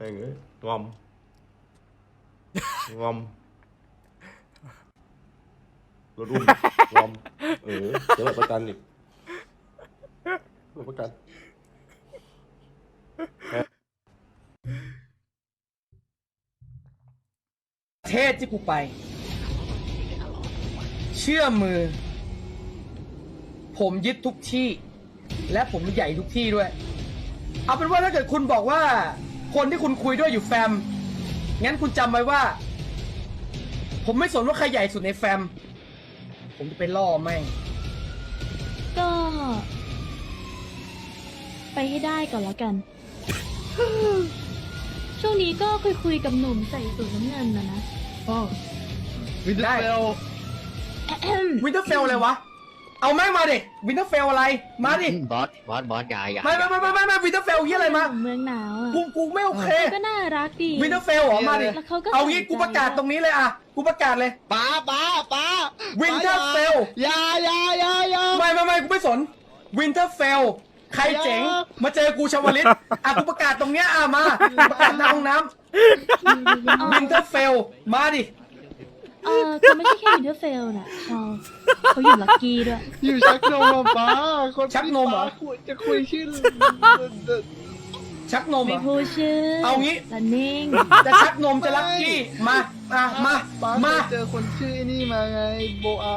ไอ้เงี้ยงอม งอมรถอุ้มงอม เออเดี๋ยวประกันอีกรับประกันประเทศที่กูไป เชื่อมือ ผมยึดทุกที่ และผมใหญ่ทุกที่ด้วย เอาเป็นว่าถ้าเกิดคุณบอกว่า คนที่คุณคุยด้วยอยู่แฟม งั้นคุณจำไว้ว่า ผมไม่สนว่าใครใหญ่สุดในแฟม ผมจะไปล่อแม่งก็ ไปให้ได้ก่อนแล้วกัน ช่วงนี้ก็คุยคุยๆกับหนุ่มใส่สูทน้ำเงินนะนะ วินเทอร์เฟลแอะแอะมวินเทอร์เฟลอะไรวะ เอาแม่งมาดิวินเทอร์เฟลอะไร มาดิ บอส บอส บอสอยาอยาไม่ไม่ไม่ไม่ไม่ไม่วินเทอร์เฟลเฮียอะไรมาหนุ่มเมืองหนาวอะกูกูไม่โอเค ก็น่ารักดีวินเทอร์เฟลเหรอ มาดิ แล้วเขาก็เอางี้ใส่ใจกูประกาศตรงนี้เลยอะ กูประกาศเลย ป้าป้าป้า Winterfell อยาอยาอยาอยา ไม่ไม่ไม่กูไม่สนวินเทอร์เฟลใครเจ๋งอย่ามาเจอกูชาวลิตอะกูประกาศตรงเนี้ยอะมาประกาศหน้าห้องน้ำวินเทอร์เฟลมาดิ เออเขาไม่ใช่แค่วินเทอร์เฟลน่ะเขาเขาอยู่ลักกี้ด้วย อยู่ชักนมอะป้าคนชักนมเหรอคุยจะคุยชื่อ ชักนมเหรไม่อ พูดชื่อเอางี้ ละนิ่ง จะชักนมจะลักกี้ มา อะ มา ป้ามา เจอคนชื่อไอ้นี่มาไงโบอา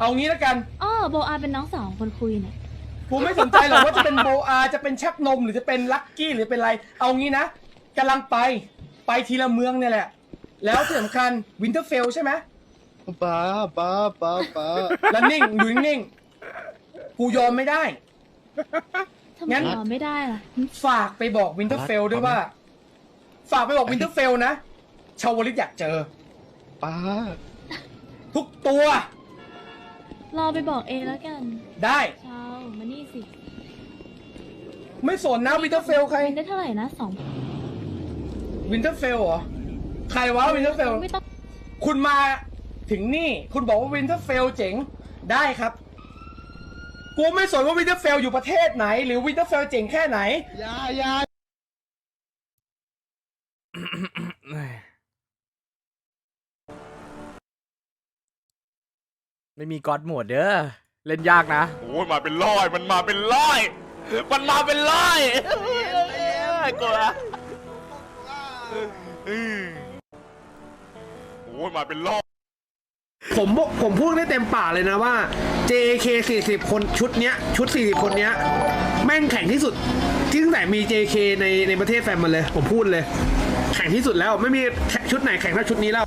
เอางี้แล้วกัน อ้อโบอาเป็นน้องสาวของคนคุยเนี่ย กูไม่สนใจหรอกว่าจะเป็นโบอา จะเป็นชักนมหรือจะเป็นลักกี้หรือเป็นอะไร เอางี้นะกำลังไป ไปทีละเมืองเนี่ยแหละ แล้วที่สำคัญวินเทอร์เฟลใช่ไหมป้าป้าป้าป้าแล้วนิ่งอยู่นิ่งๆกูยอมไม่ได้ ทำไมงั้นยอมไม่ได้ล่ะฝากไปบอกวินเทอร์เฟลด้วยว่า ฝากไปบอกวินเทอร์เฟลนะ ชาวลิตอยากเจอ ป้าทุกตัวรอไปบอกเองแล้วกันได้เช้ามานี่สิไม่สนนะวินเทอร์เฟลใคร เป็นได้เท่าไหร่นะสองวินเทอร์เฟลเหรอ ใครวะวินเทอร์เฟล ไม่ต้องคุณมาถึงนี่ คุณบอกว่าวินเทอร์เฟลเจ๋งได้ครับ กูไม่สนว่าวินเทอร์เฟลอยู่ประเทศไหน หรือวินเทอร์เฟลเจ๋งแค่ไหนอยาอยาไม่มีก๊อตโหมดเด้อเล่นยากนะ โอ้ยมาเป็นร้อย มันมาเป็นร้อย มันมาเป็นร้อยกลัวอืมโอ้ย มาเป็นร้อยผมบอกผมพูดได้เต็มปากเลยนะว่า JK 40 คนชุดเนี้ย ชุด 40 คนเนี้ย แม่งแข่งที่สุดที่ตั้งแต่มี JK ในในประเทศแฟมมาเลย ผมพูดเลย แข่งที่สุดแล้วไม่มีชุดไหนแข่งเท่าชุดนี้แล้ว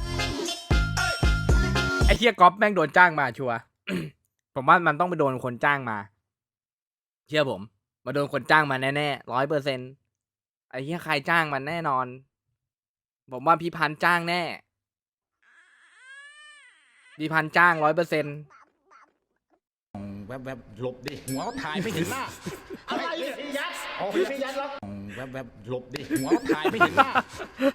ไอ้เฮียก๊อฟแม่งโดนจ้างมาชัวร์ ผมว่ามันต้องไปโดนคนจ้างมา เชื่อผม มาโดนคนจ้างมาแน่ๆร้อยเปอร์เซ็นไอ้เฮียใครจ้างมันแน่นอน ผมว่าพี่พันธุ์จ้างแน่ พี่พันธุ์จ้างร้อยเปอร์เซ็นแวบแวบหลบดิหัวเขาถ่ายไม่เห็นหน้าอะไรเนี่ยพี่ยัดอ๋อพี่ยัดล็อกแวบแวบหลบดิหัวเขาถ่ายไม่เห็นหน้า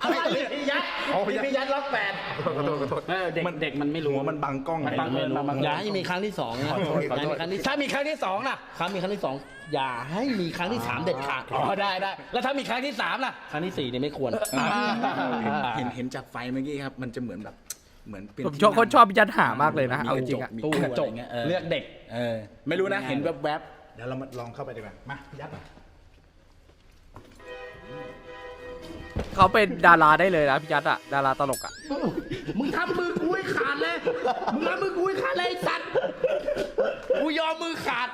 อะไรเนี่ยพี่ยัดอ๋อพี่ยัดล็อกแปดขอโทษขอโทษเด็กเด็กมันไม่รู้มันบังกล้องมันบังมันบังอย่าให้มีครั้งที่สองนะขอโทษขอโทษอย่าให้มีครั้งที่ถ้ามีครั้งที่สองล่ะครั้งมีครั้งที่สองอย่าให้มีครั้งที่สามเด็ดขาดอ๋อได้ได้แล้วถ้ามีครั้งที่สามล่ะครั้งที่สี่เนี่ยไม่ควรเห็นเห็นจากไฟเมื่อกี้ครับมันจะเหมือนแบบ เหมือนเป็นผมชอบคนชอบพี่ยัดหามากเลยนะ เอาจริงอะ มีตู้กระจกอะไรเงี้ยเออ เลือกเด็ก เออ ไม่รู้นะ เห็นแวบแวบๆเดี๋ยวเรามาลองเข้าไปดีกว่า มาพี่ยัดมาเขาเป็นดาราได้เลยนะพี่ยัดอะดาราตลกอะมึงทำมือกูให้ขาดเลย มึงทำมือกูให้ขาดเลยไอ้สัตว์ กูยอมมือขาด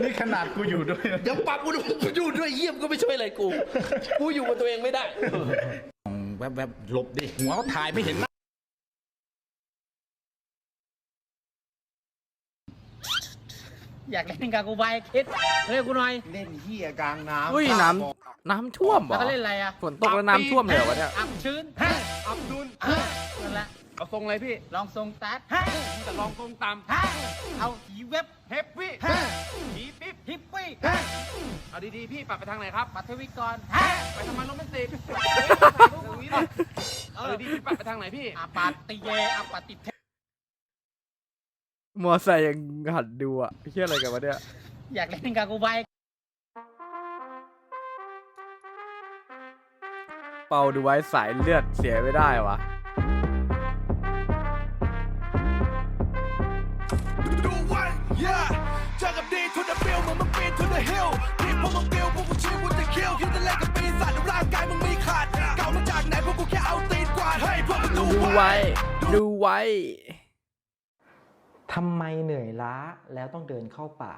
นี่ขนาดกูอยู่ด้วยเดี๋ยวปรับกูดูกูอยู่ด้วยเยี่ยมก็ไม่ช่วยอะไรกู กูอยู่กับตัวเองไม่ได้ แวบแวบหลบดิหัวเขาถ่ายไม่เห็นหน้าอยากเล่นกับกูไปคิดเล่นกูหน่อยเล่นเหี้ยกลางน้ำอุ้ยน้ำน้ำท่วมเหรแล้วอก็เล่นอะไรอะฝนตกแล้วน้ำท่วมเลยเหรอวะเนี่ย อับชื้นอับดุลนั่นแหละ เอาทรงอะไรพี่ ลองทรงตัดฮะจะลองทรงต่ำฮะเอาสีเว็บเฮปปี้ฮะสีปิ๊บฮิปปี้ฮะเอาดีๆพี่ปัดไปทางไหนครับปัทวิกรฮะไปทำงมันโรมนติกเฮ้ยถ่ายรูปตรงนี้เลเออดีดีปัดไปทางไหนพี่อาปาติเยอาปาติเทมอใส่ยังหัดดูอะเชื่ออะไรกันวะเนี่ย อยากเล่นกากูไบเป่าดูไว้สายเลือดเสียไม่ได้วะ ทุนเดบิลเหมือนมึงปีนทุนเดฮิลทีมพวกมึงบิลพวกกูชิวกูจะคิวคิดจะเล่นกับปีศาจแล้วร่างกายมึงมีขาดเก่ามาจากไหนพวกกูแค่เอาตีนกวาดเฮ้ยพวกมึงดูดูไว้ไว้ ดูไว้ทำไมเหนื่อยล้าแล้วต้องเดินเข้าป่า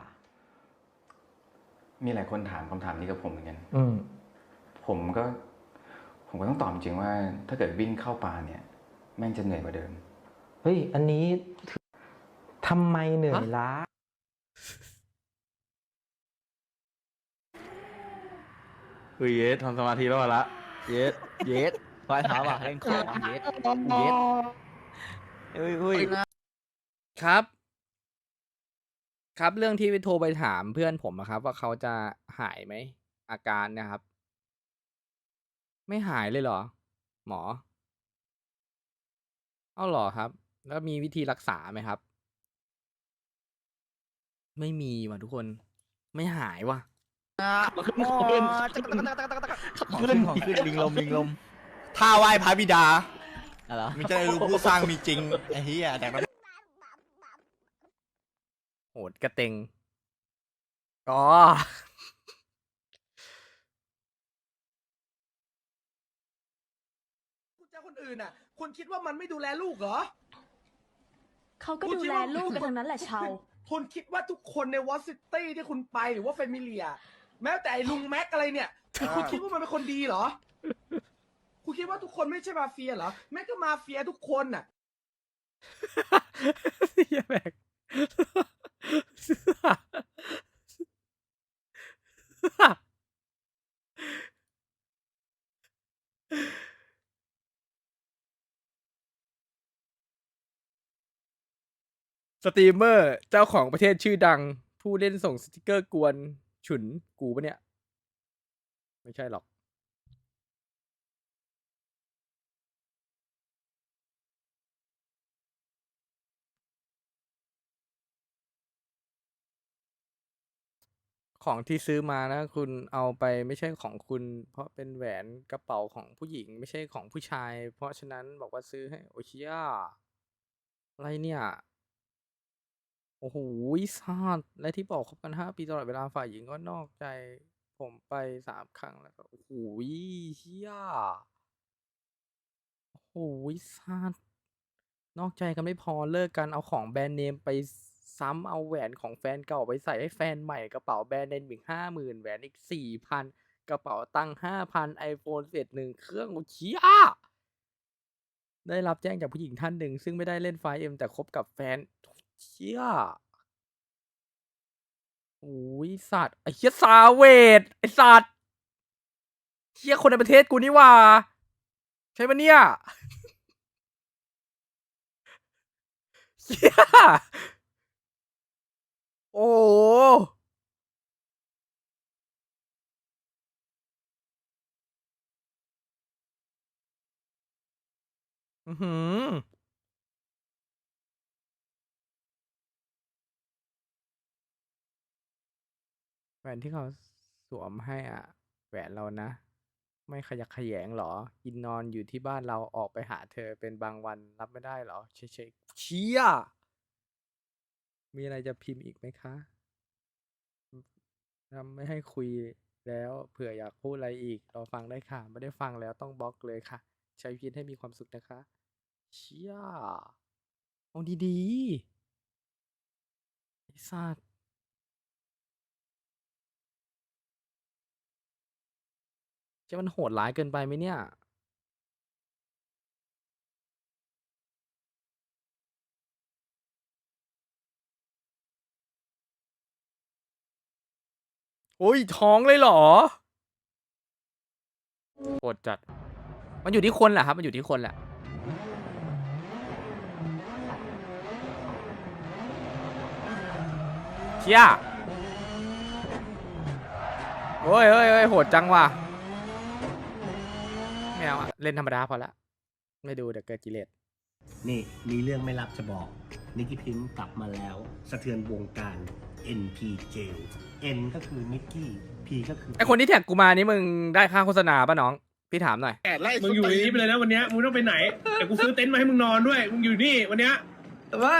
มีหลายคนถามคำถามนี้กับผมเหมือนกัน อืม ผมก็ ผมก็ต้องตอบจริงว่า ถ้าเกิดวิ่งเข้าป่าเนี่ย แม่งจะเหนื่อยกว่าเดิม เฮ้ย อันนี้ทำไมเหนื่อยล้า เฮ้ยเยสทำสมาธิแล้วมาละเยสเยสปลายเท้าอะเล่นของเยสเยสเฮ้ยเฮ้ยครับ ครับเรื่องที่ไปโทรไปถามเพื่อนผมอะครับ ว่าเขาจะหายไหมอาการเนะครับ ไม่หายเลยเหรอ หมอเอาเหรอครับ แล้วมีวิธีรักษาไหมครับ ไม่มีว่ะทุกคน ไม่หายว่ะ ขึ้นของขึ้นลิงลมลิงลมท่าไหว้พระบิดาอะไรมันจะได้รู้ผู้สร้างมีจริงไอ้เหี้ยแต่มันโหดกระเตงอ๋อคุณเจ้าคนอื่นอะ คุณคิดว่ามันไม่ดูแลลูกเหรอ เขาก็ดูแลลูกกันทั้งนั้นแหละชาวคุณคิดว่าทุกคนในวอซิงตี้ที่คุณไปหรือว่าเฟมิเลีย แม้แต่ไอ้ลุงแม็กอะไรเนี่ยคือคุณคิดว่ามันเป็นคนดีเหรอ คุณคิดว่าทุกคนไม่ใช่มาเฟียเหรอแม่งก็มาเฟียทุกคนน่ะเหี้ยแบกสตรีมเมอร์เจ้าของประเทศชื่อดัง ผู้เล่นส่งสติกเกอร์กวน ฉุนกูปะเนี่ย ไม่ใช่หรอก ของที่ซื้อมานะ คุณเอาไปไม่ใช่ของคุณ เพราะเป็นแหวนกระเป๋าของผู้หญิง ไม่ใช่ของผู้ชาย เพราะฉะนั้นบอกว่าซื้อให้โอเชียอะไรเนี่ย โอ้โหซาด และที่บอกคบกันห้าปีตลอดเวลา ฝ่ายหญิงก็นอกใจผมไปสามครั้งแล้วก็โอ้โหเฮียโอ้โหซาด นอกใจกันไม่พอ เลิกกัน เอาของแบรนด์เนมไป ซ้ำ เอาแหวนของแฟนเก่าไปใส่ให้แฟนใหม่ กระเป๋าแบรนด์เนมอีกห้าหมื่นแหวนอีกสี่พันกระเป๋าตังค์ห้าพันไอโฟนเสร็จหนึ่งเครื่องโอ้เชียได้รับแจ้งจากผู้หญิงท่านหนึ่ง ซึ่งไม่ได้เล่นไฟเอ็มแต่คบกับแฟน เชี่ยโอ้ยสัตว์ไอ้เชี่ยซาเวดไอ้สัตว์เชี่ยคนในประเทศกูนี่ว่า ใช่ปะเนี่ยเชี่ยโอ้โอือหือ วนที่เขาสวมให้อะแหวนเรานะ ไม่ขยักขยงหรอ กินนอนอยู่ที่บ้านเราออกไปหาเธอเป็นบางวันรับไม่ได้หรอเฉยๆเชี่ยมีอะไรจะพิมพ์อีกไหมคะทำไม่ให้คุยแล้วเผื่ออยากพูดอะไรอีกเราฟังได้ค่ะ ไม่ได้ฟังแล้วต้องบล็อกเลยค่ะ ใช้ชีวิตให้มีความสุขนะคะ เชี่ยเอาดีๆไอ้สัตว์ จะมันโหดร้ายเกินไปไหมเนี่ย โอ้ยท้องเลยเหรอโหดจัด มันอยู่ที่คนแหละครับ มันอยู่ที่คนแหละ เชี่ยโอ้ยเฮ้ยเฮ้ยโหดจังว่ะ ไม่เอาอะเล่นธรรมดาพอละไม่ดูเดี๋ยวเกิดกิเลสนี่มีเรื่องไม่ลับจะบอก นิกกี้พิมพ์กลับมาแล้ว สะเทือนวงการ NP Jail N ก็คือนิกกี้ P ก็คือไอคนที่แท็กกูมานี่มึงได้ค่าโฆษณาป่ะน้อง พี่ถามหน่อย แอดไล่มึงอยู่ในนี้ไปเลยนะวันเนี้ยมึงต้องไปไหนแต่กูซื้อเต็นท์มาให้มึงนอนด้วย มึงอยู่นี่วันเนี้ยไม่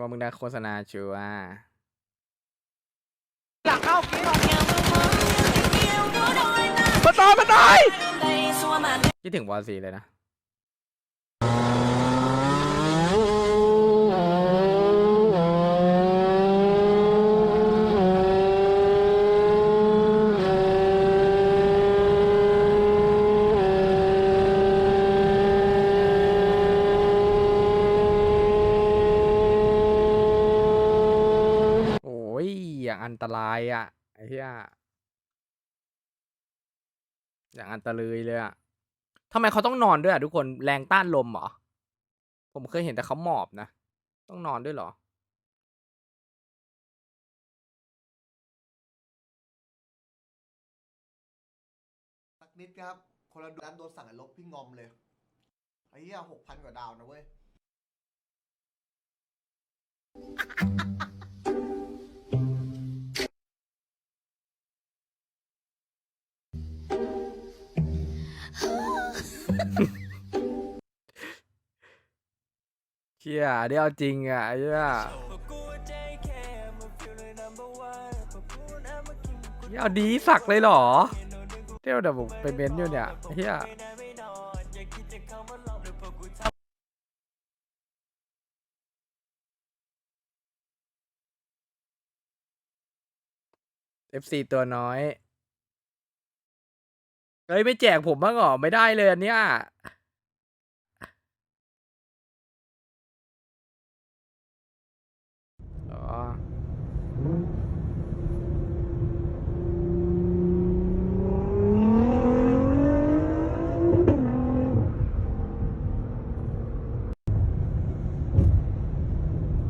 ว่ามึงได้โฆษณาชัวร์ มาตายมาตายคิดถึงวอลซีเลยนะโอ้ยอย่างอันตรายอะไอ้เหี้ย อย่างอันตรายเลยอะทำไมเขาต้องนอนด้วยอะทุกคนแรงต้านลมเหรอ ผมเคยเห็นแต่เขาหมอบนะ ต้องนอนด้วยเหรอ สักนิดครับ คนละด้านโดนสั่งลบพี่งอมเลยไอ้เหี้ยหกพันกว่าดาวนะเว้ย เชี่ยเดี๋ยวจริงอะไอ้เหี้ยเหี้ยเอาดีสักเลยเหรอเดี๋ยวเดี๋ยวผมไปเม้นอยู่เนี่ยเฮียเอฟซีตัวน้อย เฮ้ยไม่แจกผมบ้างเหรอไม่ได้เลยอันเนี้ยอ๋อ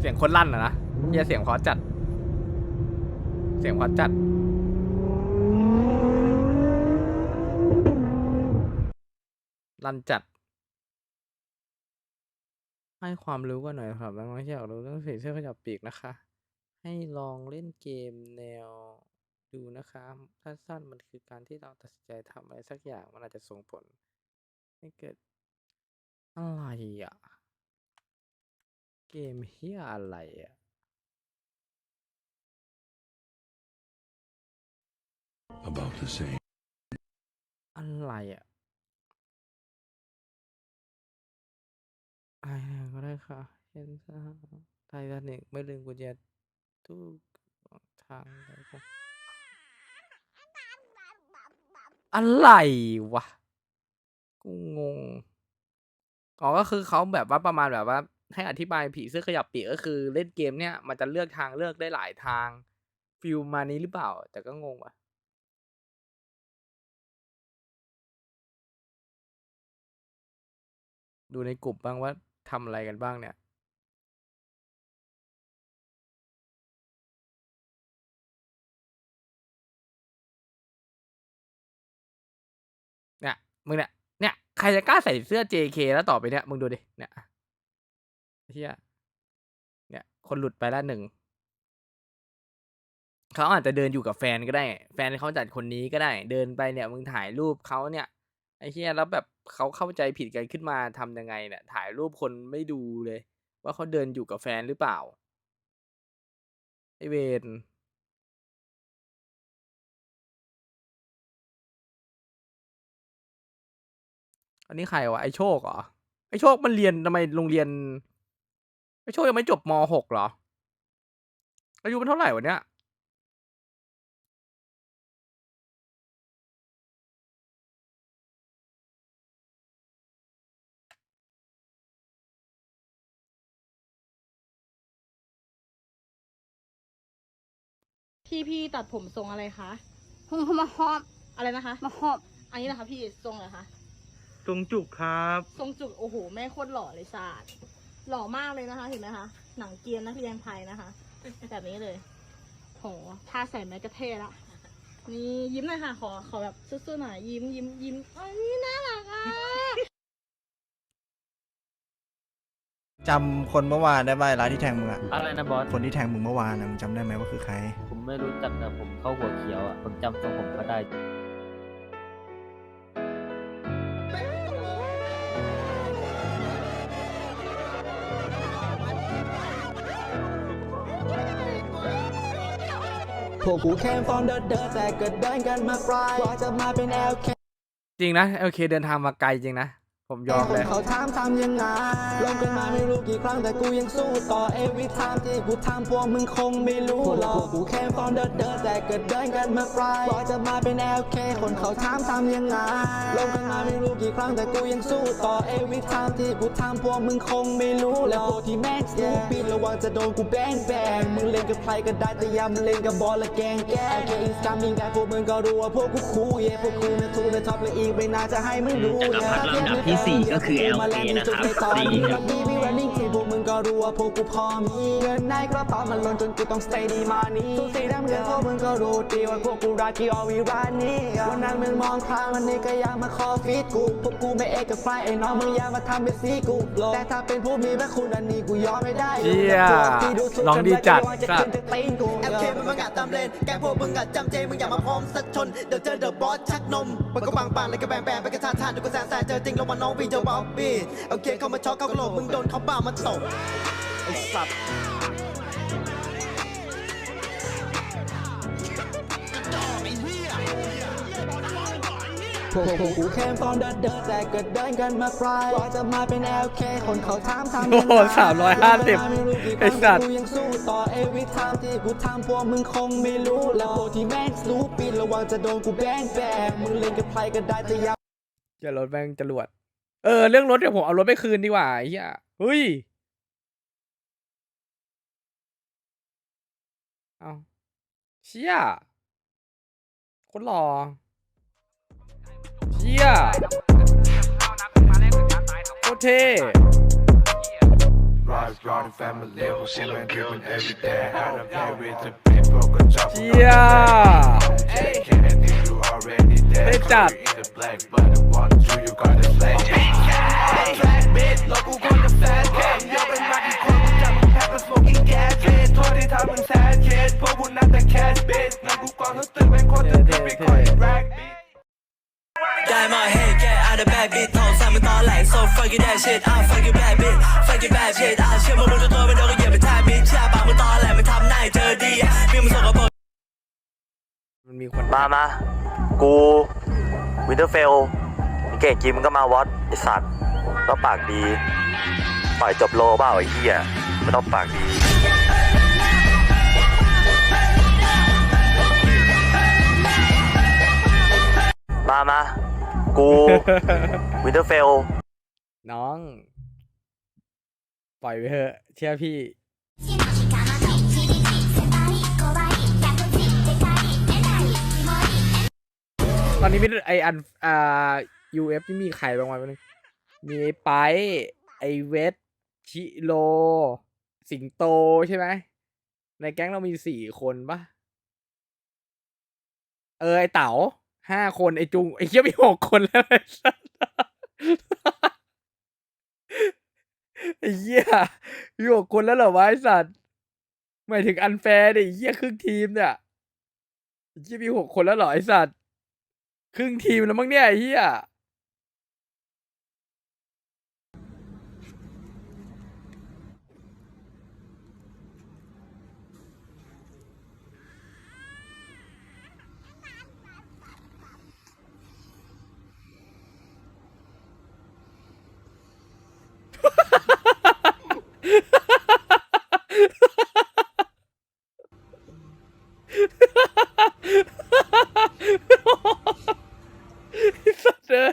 เสียงคนลั่นอะนะเฮียเสียงพอจัด เสียงพอจัด ลั่นจัด ให้ความรู้กันหน่อยครับน้องๆที่อยากรู้เรื่องสีเสื้อขยับปีกนะคะ ให้ลองเล่นเกมแนวดูนะคะถ้าสั้นมันคือการที่เราตัดสินใจทำอะไรสักอย่างมันอาจจะส่งผล ให้เกิดอะไรอะ เกมเฮียอะไรอะ About the same อะไรอะ อะไรก็ได้ค่ะเห็นซะไททานิกไม่ลืมกุญแจทุกทางเลยครับอะไรวะ กูงงอ๋อก็คือเขาแบบว่าประมาณแบบว่า ให้อธิบายผีเสื้อขยับปีกก็คือเล่นเกมเนี่ยมันจะเลือกทางเลือกได้หลายทางฟิลมานี้หรือเปล่า แต่ก็งงว่ะดูในกลุ่มบ้างว่า ทำอะไรกันบ้างเนี่ยเนี่ยมึงเนี่ยเนี่ยใครจะกล้าใส่เสื้อ JK แล้วต่อไปเนี่ยมึงดูดิเนี่ยเฮียเนี่ย คนหลุดไปแล้วหนึ่งเขาอาจจะเดินอยู่กับแฟนก็ได้ แฟนเขาจัดคนนี้ก็ได้ เดินไปเนี่ยมึงถ่ายรูปเขาเนี่ย ไอ้เฮียแล้วแบบเขาเข้าใจผิดกันขึ้นมาทำยังไงเนี่ย ถ่ายรูปคนไม่ดูเลย ว่าเขาเดินอยู่กับแฟนหรือเปล่า ไอเวนอันนี้ใครวะไอโชคเหรอ ไอโชคมันเรียนทำไมโรงเรียน ไอโชคยังไม่จบมหกเหรอ อายุมันเท่าไหร่วะเนี่ย พี่พี่ตัดผมทรงอะไรคะมาหอบอะไรนะคะ มาหอบอันนี้นะคะ พี่ทรงอะไรคะตรงจุกครับทรงจุกโอ้โหแม่โคตรหล่อเลยศาสตร์หล่อมากเลยนะคะเห็นไหมคะหนังเกียร์นักเรียนไทยนะคะ แบบนี้เลยโหถ้าใส่แมสก็เท่ละนี่ยิ้มหน่อยค่ะ ขอขอแบบสู้ๆหน่อยยิ้มยิ้มยิ้มอันนี้น่ารักอะจำคนเมื่อวานได้ไหมร้านที่แทงมึงอะอะไรนะบอสคนที่แทงมึงเมื่อวานนะมึงจำได้ไหมว่าคือใครผม ไม่รู้จักแต่ผมเข้าหัวเขียวอะ ผมจำทรงผมก็ได้พรินนะเอจริงนะโอเคเดินทางมาไกลจริงนะ ผมยอมคเลนยเขาถามทำยังไงลงกันมาไม่รู้กี่ครั้งแต่กูยังสู้ต่อ every time ที่กูทำพวกมึงคงไม่รู้หรอกพวกกูแค่ฟอร์มเดินเดินแต่ก็เดินกันมาไกลกว่าจะมาเป็น LK คนเขาถามทำยังไงลงกันมาไม่รู้กี่ครั้งแต่กูยังสู้ต่อ every time ที่กูทำพวกมึงคงไม่รู้หรอกและพวกที่แม็กซ์รู้ปีระวังจะโดนกูแบนแบนมึงเล่นกับใครก็ได้แต่อย่ามาเล่นกับบอลและแกงแกล้ง LK is coming back พวกมึงก็รู้ว่าพวกกูคูลเย่พวกกูนะทูนะท็อปและอีกไม่น่าจะให้มึงรู้จักรพรรดิลำดับที่4 ก็คือ LK นะครับ4 รู้ว่าพวกกูพอมีเงินในกระเป๋ามันล้นจนกูต้อง stay ดีมานี่ทุกสีน้ำเงินพวกมึงก็รู้ดีว่าพวกกูรักที่อวีร้านนี้วันนั้นมึงมองข้างวันนี้ก็อยากมาขอฟีดกูพวกกูไม่เอกกับใครไอ้น้องมึงอย่ามาทำเป็นซีกูแต่ถ้าเป็นผู้มีพระคุณอันนี้กูยอมไม่ได้เชี่ยลองดีจัดครับแอลเคมันมึงอะตามเลนแกพวกมึงอะจำเจมึงอย่ามาพร้อมสักชนเดี๋ยวเจอเดอะบอสชักนมมันก็บางปางเลยก็แบงแบงไปก็ทานทานดูก็แซนแซนเจอจริงลงมาน้องวีเจอบ๊อบบี้โอเคเข้ามาช็อกเข้ากระโหลกมึงโดนเขาบ้ามาตบไอ้สัตว์พวกพวกกูแค่ฟอนเดินเดินแต่ก็เดินกันมาไกลกว่าจะมาเป็น LK คนเขาถามทำโอ้โห350ไอ้สัตว์ กูยังสู้ต่อ every time ที่กูทำพวกมึงคงไม่รู้ และพวกที่แม่งรู้ปีระวังจะโดนกูแบนแบกมึงเล่นกับใครก็ได้แต่อย่า จะรถแม่งจรวด เออ เรื่องรถเดี๋ยวผมเอารถไปคืนดีกว่าไอ้เหี้ยเฮ้ย เอา เชี่ยคนหล่อเชี่ยโคตรเท่ Rise, riding family level, shit been dripping every day. Out of here with the people, good job. เชี่ย Can't think you already dead. เท่จัด In the black, but the one two you got the flag. Track bitch, แล้วกู ทำมึงแซดเช็ดพวกกูนัดแต่ cash bitch งั้นกูก่อนเขาตื่นเป็นคนจะตื่นเป็นคน rag bitch ได้มาเฮ้แกอาจจะแบดบิดทองสามเป็นตอนแหลก so fuck you that shit ah fuck you bad bitch fuck you bad shit อะเชื่อมึงรู้ตัวไม่โดนก็เหยียบไปแทบมิดเชื่อปากมึงตอนแหลกมึงทำหน้าให้เธอดีอะมีมึงส่งกระโปรงมันมีคนมามา กูวินเทอร์เฟลเก่งจริมึงก็มาวอตไอสัตว์ก็ปากดี ปล่อยจบโลเปล่าไอ้เหี้ยไม่ต้องปากดี มามา กู วินเทอร์เฟล น้อง ปล่อยไปเถอะเชื่อพี่ ตอนนี้มีไออันอ่า UF นี่มีใครบ้างวะแป๊บนึงมีไอ้ไปไอเวทชิโล สิงโตใช่ไหม ในแก๊งเรามีสี่คนปะเออ ไอเต๋า ห้าคนไอจุงไอเคียมีหกคนแล้วไอ้สัสไอ้เหี้ยมีหกคนแล้วเหรอวะไอสัตว์หมายถึงอันแฟร์ดิไอ้เหี้ยครึ่งทีมเนี่ยไอ้เหี้ยมีหกคนแล้วเหรอไอสัตว์ครึ่งทีมแล้วมั้งเนี่ยไอ้เหี้ยไอ้สัตว์เลย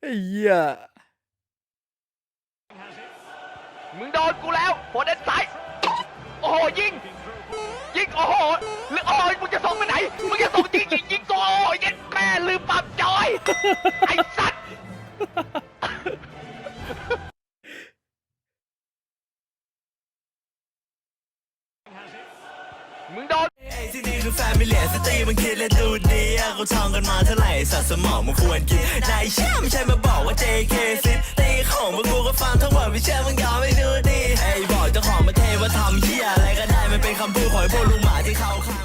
ไอ้เหี้ย มึงโดนกูแล้วหัวเด็นซ้ายโอ้โหยิง ยิงโอ้โหหรือโอ้ยมึงจะส่งไปไหน มึงจะส่งยิงยิงยิงโอ้ยเย็นแม่ลืมปรับจอย ไอ้สัตว์มึงโดนไอ้ที่นี่คือแฟมิเลียสตีมันคิดและดูดีอะกูท่องกันมาเท่าไหร่สัตว์สมองมันควรกินนายเชื่อไม่ใช่มาบอกว่า JK ซิ งมึงกูก็ฟังทั้งหมดไม่เชื่อมึงยอมไม่ดูดีไอ้บอกเจ้าของมาเทว่าทำเหี้ยอะไรก็ได้มันเป็นคำพูดของไอ้พวกลุงหมาที่เขาขา